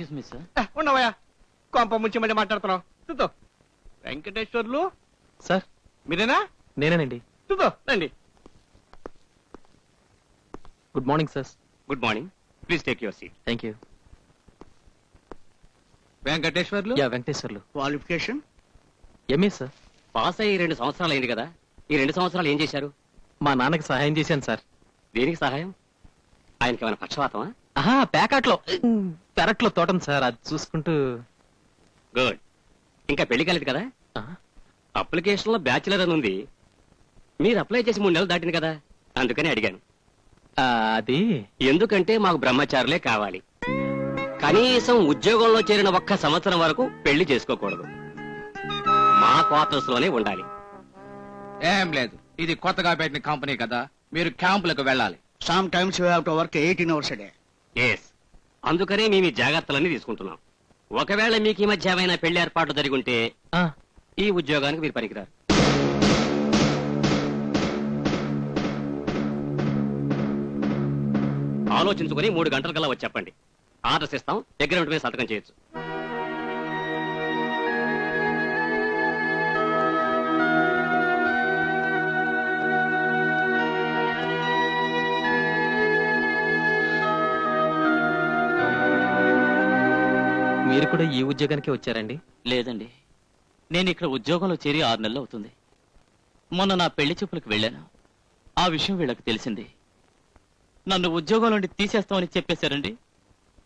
Excuse me sir ఉండవయ్యా. కొంప ముంచి మళ్ళీ మాట్లాడుతున్నావు. చూద్దాం. వెంకటేశ్వర్లు? సార్. మీరేనా? నేనేనండి. చూద్దాం రండి. Good morning sir. Good morning. Please take your seat thank you Venkateswarlu? Yeah Venkateswarlu. Qualification MA sir. Pass అయ్యి రెండు సంవత్సరాలు అయింది కదా. ఈ రెండు సంవత్సరాలు ఏం చేశారు? మా నాన్నకి సహాయం చేశాను సార్. దేనికి సహాయం? ఆయనకి ఏమైనా పక్షవాతమా ఆహా ప్యాకాట్లో. పెరట్లో తోటం సార్ అది చూసుకుంటూ. గుడ్. ఇంకా పెళ్ళి కాలేదు కదా? అప్లికేషన్లో బ్యాచులర్ అని ఉంది. మీరు అప్లై చేసి మూడు నెలలు దాటింది కదా? అందుకని అడిగాను. ఆ, అది? ఎందుకంటే మాకు బ్రహ్మచారులే కావాలి. కనీసం ఉద్యోగంలో చేరిన ఒక్క సంవత్సరం వరకు పెళ్ళి చేసుకోకూడదు. మా క్వార్టర్స్లోనే ఉండాలి. ఏం లేదు. ఇది కొత్తగా పెట్టిన కంపెనీ కదా. మీరు క్యాంపులకు వెళ్ళాలి. Sometimes you have to work eighteen hours day yes అందుకనే మేము ఈ జాగ్రత్తలన్నీ తీసుకుంటున్నాం. ఒకవేళ మీకు ఈ మధ్య ఏమైనా పెళ్ళి ఏర్పాట్లు జరిగి ఉంటే ఆ, ఈ ఉద్యోగానికి మీరు పనికిరారు. ఆలోచించుకుని మూడు గంటల కల్లా వచ్చి చెప్పండి. ఆర్డర్స్ ఇస్తాం అగ్రిమెంట్ మీద సంతకం చేయొచ్చు. మీరు కూడా ఈ ఉద్యోగానికి వచ్చారండి? లేదండి. నేను ఇక్కడ ఉద్యోగంలో చేరి ఆరు నెలలు అవుతుంది. మొన్న నా పెళ్ళి చూపులకు వెళ్ళాను. ఆ విషయం వీళ్ళకి తెలిసింది. నన్ను ఉద్యోగం నుండి తీసేస్తామని చెప్పేశారండి.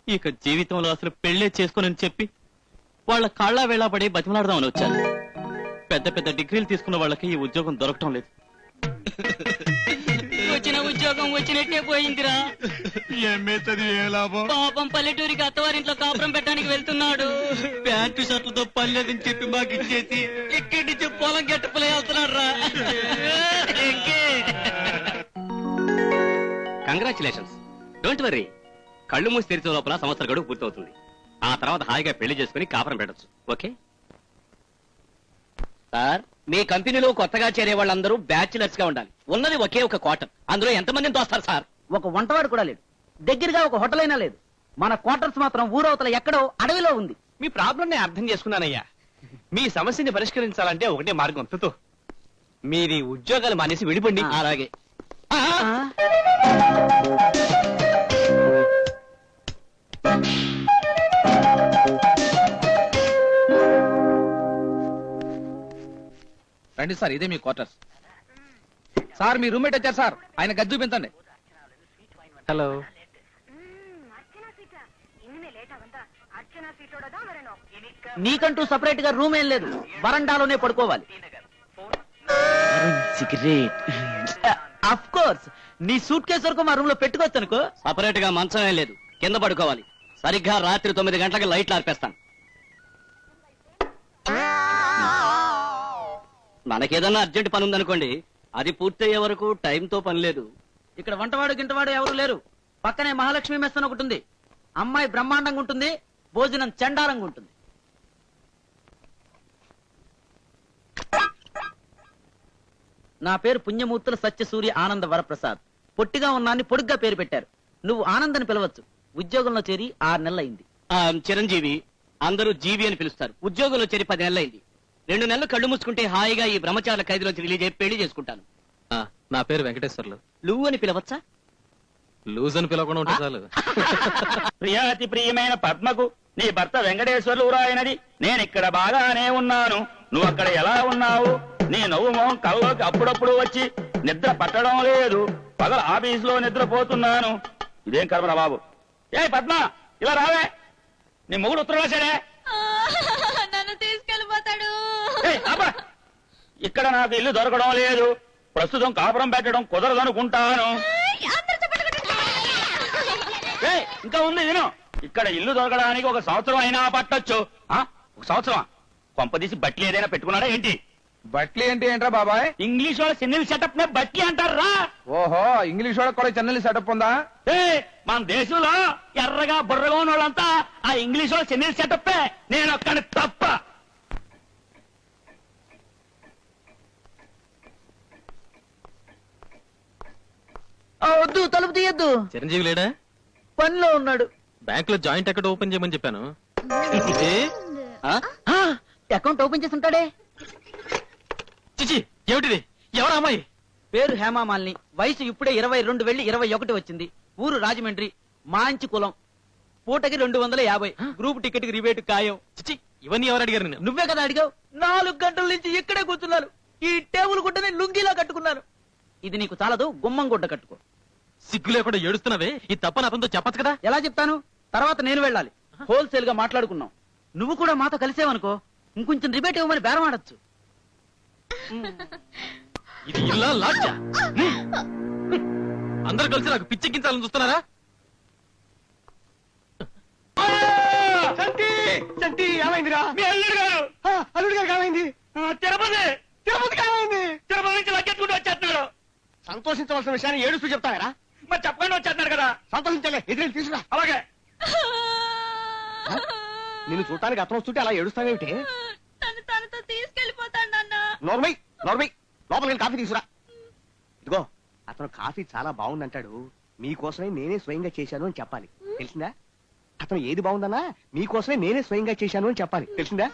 ఇక జీవితంలో అసలు పెళ్ళే చేసుకోనని చెప్పి వాళ్ళ కాళ్ళ వేళాపడి బతిమలాడదామని వచ్చాను. పెద్ద పెద్ద డిగ్రీలు తీసుకున్న వాళ్ళకి ఈ ఉద్యోగం దొరకటం లేదు. వచ్చిన ఉద్యోగం వచ్చినట్టే పోయిందిరా. పాపం పల్లెటూరికి అత్తవారింట్లో కాపురం పెట్టడానికి వెళ్తున్నాడు. ప్యాంటు షర్ట్లతో పర్లేదని చెప్పి మాకు ఇచ్చేసి ఇక్కడి నుంచి పొలం గట్టుపులే వెళ్తున్నాడు రా కంగ్రాచులేషన్స్ డోంట్ వర్రీ కళ్ళు మూసి తెరిచే లోపల సంవత్సర గడువు పూర్తవుతుంది. ఆ తర్వాత హాయిగా పెళ్ళి చేసుకుని కాపురం పెట్టొచ్చు. ఓకే సార్ మీ కంపెనీలో కొత్తగా చేరే వాళ్ళందరూ బ్యాచులర్స్గా ఉండాలి. ఉన్నది ఒకే ఒక క్వార్టర్. అందులో ఎంతమందిని తోస్తారు సార్? ఒక వంటవాడు కూడా లేడు. దగ్గరగా ఒక హోటల్ అయినా లేదు. మన క్వార్టర్స్ మాత్రం ఊరవతల ఎక్కడో అడవిలో ఉంది. మీ ప్రాబ్లం నేను అర్థం చేసుకున్నానయ్యా. మీ సమస్యని పరిష్కరించాలంటే ఒకటే మార్గం. తుతు. మీది ఉద్యోగాలు మానేసి విడిపండి. అలాగే. రండి సార్ ఇదే మీ క్వార్టర్స్. సార్ మీ రూమ్మేట్ వచ్చారు సార్. ఆయన గది చూపించండి. హలో. నీకంటూ సపరేట్గా రూమ్ ఏం లేదు. వరండాలోనే పడుకోవాలి. సిగరెట్ అఫ్ కోర్స్ నీ సూట్ కేసు వరకు మా రూమ్లో పెట్టుకోవచ్చు అనుకో సపరేట్గా మంచం ఏం లేదు. కింద పడుకోవాలి. సరిగ్గా రాత్రి తొమ్మిది గంటలకు లైట్లు ఆర్పేస్తాను. మనకేదన్నా అర్జెంట్ పని ఉందనుకోండి అది పూర్తయ్యే వరకు టైంతో పని లేదు. ఇక్కడ వంటవాడు గింటవాడు ఎవరు లేరు. పక్కనే మహాలక్ష్మి మెస్ అని ఒకటి ఉంది అమ్మాయి బ్రహ్మాండంగా ఉంటుంది భోజనం చండాలంగా ఉంటుంది. నా పేరు పుణ్యమూర్తుల సత్యసూర్య ఆనంద వరప్రసాద్. పొట్టిగా ఉన్నాన్ని పొడుగ్గా పేరు పెట్టారు. నువ్వు ఆనందని పిలవచ్చు. ఉద్యోగంలో చేరి ఆరు నెలలైంది ఆ, చిరంజీవి అందరూ జీవి అని పిలుస్తారు. ఉద్యోగంలో చేరి పది నెలలైంది రెండు నెలలు కళ్ళు మూసుకుంటే హాయిగా ఈ బ్రహ్మచారుల ఖైదులోంచి రిలీజ్ అయ్యి పెళ్ళి చేసుకుంటాను. ఆ, నా పేరు వెంకటేశ్వర్లు. నువ్వు అని పిలవచ్చా? లూజ్ అని పిలవకుండా ఉంటే చాలు. ప్రియాతి ప్రియమైన పద్మకు నీ భర్త వెంకటేశ్వర్లు రాయనది నేను ఇక్కడ బాగానే ఉన్నాను. నువ్వు అక్కడ ఎలా ఉన్నావు? నీ నవ్వు మొహం కల్లోకి అప్పుడప్పుడు వచ్చి నిద్ర పట్టడం లేదు. పగల ఆఫీసులో నిద్రపోతున్నాను. ఇదేం కర్మరా బాబు? ఏ పద్మ ఇలా రావే. నీ మొగుడు ఉత్తరం రాశాడే నన్ను తీసుకెళ్ళిపోతాడు ఏయ్, ఆపరా. ఇక్కడ నాకు ఇల్లు దొరకడం లేదు. ప్రస్తుతం కాపురం పెట్టడం కుదరదనుకుంటాను. ఏయ్, ఇంకా ఉంది విను. ఇక్కడ ఇల్లు దొరకడానికి ఒక సంవత్సరం అయినా పట్టొచ్చు. ఆ? ఒక సంవత్సరం. కొంపదీసి బట్టి ఏదైనా పెట్టుకున్నాడా ఏంటి? బట్లీ అంటే ఏంట్రా బాబాయ్? ఇంగ్లీష్ వాళ్ళ సిన్నీల్ సెటప్ నే బట్టి అంటారా? ఓహో ఇంగ్లీష్ వాళ్ళకి కూడా చెన్నెల్ సెటప్ ఉందా? ఏ మన దేశంలో ఎర్రగా బుర్రగా ఉన్న వాళ్ళంతా ఆ ఇంగ్లీష్ వాళ్ళ సిన్నీల్ సెటప్ నేను ఒక్కని తప్ప. వద్దు తలుపు తీయద్దు. చిరంజీవి లేడా? పనిలో ఉన్నాడు. బ్యాంక్లో జాయింట్ అకౌంట్ ఓపెన్ చేయమని చెప్పాను. ఏ? ఆ? అకౌంట్ ఓపెన్ చేసి ఉంటాడే. చిచి ఏమిటిది? ఎవరు అమ్మాయి? పేరు హేమామాలిని వయసు ఇప్పుడే ఇరవై రెండు వెళ్ళి ఇరవై ఒకటి వచ్చింది. ఊరు రాజమండ్రి మాంచి కులం పూటకి రెండు వందల యాభై. గ్రూప్ టికెట్కి రిబేట్ ఖాయం. చిచి ఇవన్నీ ఎవరు అడిగారు నేను నువ్వే కదా అడిగావు? నాలుగు గంటల నుంచి ఇక్కడే కూర్చున్నాను. ఈ టేబుల్ గుడ్డని లుంగిలా కట్టుకున్నాను. ఇది నీకు చాలదు గుమ్మం గుడ్డ కట్టుకో. సిగ్గు లేకుండా ఏడుస్తున్నావే? ఈ తప్పని అతనితో చెప్పచ్చు కదా? ఎలా చెప్తాను? తర్వాత నేను వెళ్ళాలి. హోల్సేల్గా మాట్లాడుకున్నాం. నువ్వు కూడా మాతో కలిసేవనుకో ఇంకొంచెం రిబేట్ ఇవ్వమని బేరం ఆడొచ్చు ఇది ఇల్లా లాడ్జా? అందరు కలిసి నాకు పిచ్చెక్కించాలని చూస్తున్నారా? చంటి చంటి ఏమైందిరా? మీ అల్లుడు గారు! అల్లుడు గారికి ఏమైంది? తిరుపతి! తిరుపతికి ఏమైంది తిరుపతి నుంచి లగ్గెత్తుకుంటూ వచ్చేస్తున్నాడు సంతోషించవలసిన విషయాన్ని ఏడుస్తూ చెప్తారా మరి చెప్పకుండా వచ్చేస్తున్నాడు కదా. సంతోషించలే ఎదురు తీసుకురా. అలాగే. నిన్ను చూడటానికి అతను వస్తుంటే అలా ఏడుస్తావేమిటి? తనతో నాన్న. నోర్మై నోర్మై లోపలికి కాఫీ తీసుకురా. ఇదిగో అతను కాఫీ చాలా బాగుందంటాడు. మీకోసమే నేనే స్వయంగా చేశాను అని చెప్పాలి. తెలిసిందా? అతను ఏది బాగుందన్నా మీకోసమే నేనే స్వయంగా చేశాను అని చెప్పాలి. తెలిసిందా?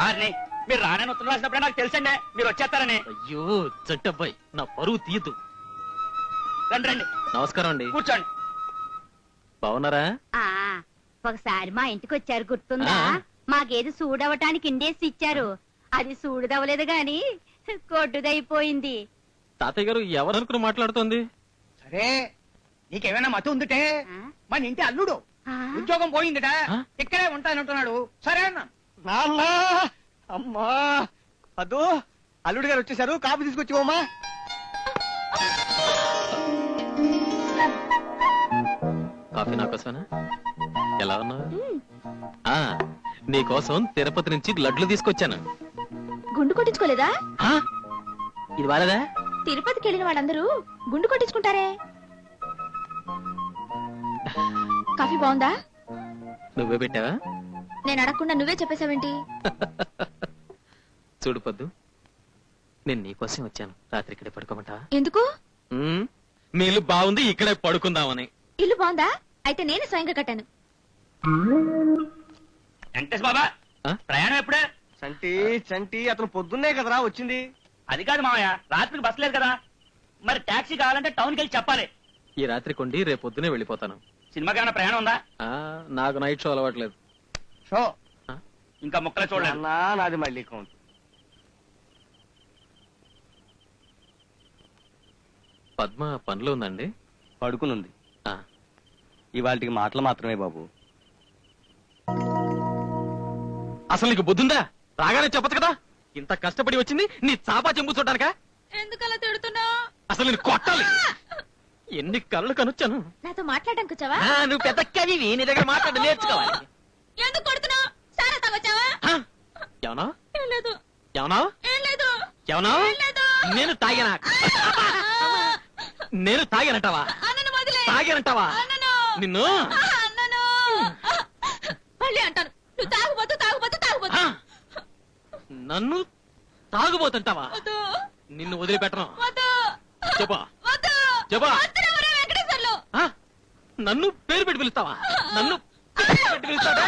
ఆర్ని మీరు రానని ఉత్తరం రాసినప్పుడే నాకు తెలుసండి. మీరు వచ్చేస్తారని. అయ్యో జట్టబ్బాయి నా పరువు తీయద్దు రండి రండి. నమస్కారం అండి. కూర్చోండి. బాగున్నారా? ఆ ఒకసారి మా ఇంటికి వచ్చారు గుర్తుందా? ఆ. మాకేది సూడవటానికి ఇండేసి ఇచ్చారు. అది సూడుదవలేదు గాని కొట్టుదైపోయింది తాతయ్య గారు ఎవరు అనుకుని మాట్లాడుతోంది? సరే నీకేమైనా మతి ఉందిటే ఆ? మన ఇంటి అల్లుడు. ఆ? ఉద్యోగం పోయిందిట. ఆ? ఇక్కడే ఉంటానంటున్నాడు సరే అన్న. నాన్న అమ్మా. అదో అల్లుడు గారు వచ్చేసారు కాఫీ తీసుకొచ్చివమ్మా కాఫీ నా కోసమేనా? ఎలా ఉన్నావు? ఆ నీకోసం తిరుపతి నుంచి లడ్లు తీసుకొచ్చాను. గుండు కొట్టించుకోలేదా? ఆ? ఇది వాలేదా తిరుపతికి వెళ్ళిన వాళ్ళందరూ గుండు కొట్టించుకుంటారే. కాఫీ బాగుందా? నువ్వే పెట్టావా? నేను అడగకుండా నువ్వే చెప్పేశావేంటి? చూడు పొద్దు నేను నీకోసం వచ్చాను. రాత్రి ఇక్కడే పడుకోమంటావా? ఎందుకు? ఉమ్, మీ ఇల్లు బాగుంది ఇక్కడే పడుకుందామని. ఇల్లు బాగుందా? అయితే నేను స్వయంగా కట్టాను. వెంకటేష్ బాబా ఆ? ప్రయాణం ఎప్పుడే? చంటి చంటి అతను పొద్దున్నే కదరా వచ్చింది. అది కాదు మామయ్య రాత్రికి బస్ లేదు కదా. మరి టాక్సీ కావాలంటే టౌన్కి వెళ్ళి చెప్పాలి. ఈ రాత్రి కొండి రేపు పొద్దునే వెళ్ళిపోతాను. సినిమాకి ఏమైనా ప్రయాణం ఉందా? ఆ నాకు నైట్ షో అలవాట్లేదు షో? ఇంకా ముక్కలు చూడలేదు. అన్నా నాది మళ్ళీ కౌంట్ పద్మ పనిలో ఉందండి? పడుకునుంది. ఇవాళకి మాటలు మాత్రమే బాబు. అసలు నీకు బుద్ధుందా? రాగానే చెప్పదు కదా? ఇంత కష్టపడి వచ్చింది నీ చాపా చెంబు చూడడానికా? ఎందుకలా తిడుతున్నావు? అసలు నేను కొట్టాలి. ఎన్ని కళ్ళు కనొచ్చాను. నాతో మాట్లాడడానికి వచ్చావా ఆ, నువ్వు పెద్ద కవివి. నీ దగ్గర మాట్లాడి నేర్చుకోవాలి. ఎందుకు కొడుతున్నావు? సారా తాగొచ్చావా? ఆ, ఏమన్నా? ఏం లేదు. ఏమన్నా? ఏం లేదు. ఏమన్నా? ఏం లేదు. నేను తాగినా? నేను తాగానంటావా? అన్నను వదిలే. తాగానంటావా? అన్నను నిన్ను? అన్నను. మళ్ళీ అంటాను. నువ్వు తాగుబోతు తాగుబోతు తాగుబోతు. ఆ, నన్ను తాగుబోతుంటావా? వద్దు. నిన్ను వదిలిపెట్టను. వద్దు. చెప్పా. వద్దు. చెప్పా. వద్దురా ఒరే వెంకటేశ్వర్లు. ఆ, నన్ను పేరు పెట్టి పిలుస్తావా? నన్ను పేరు పెట్టి పిలుస్తావా?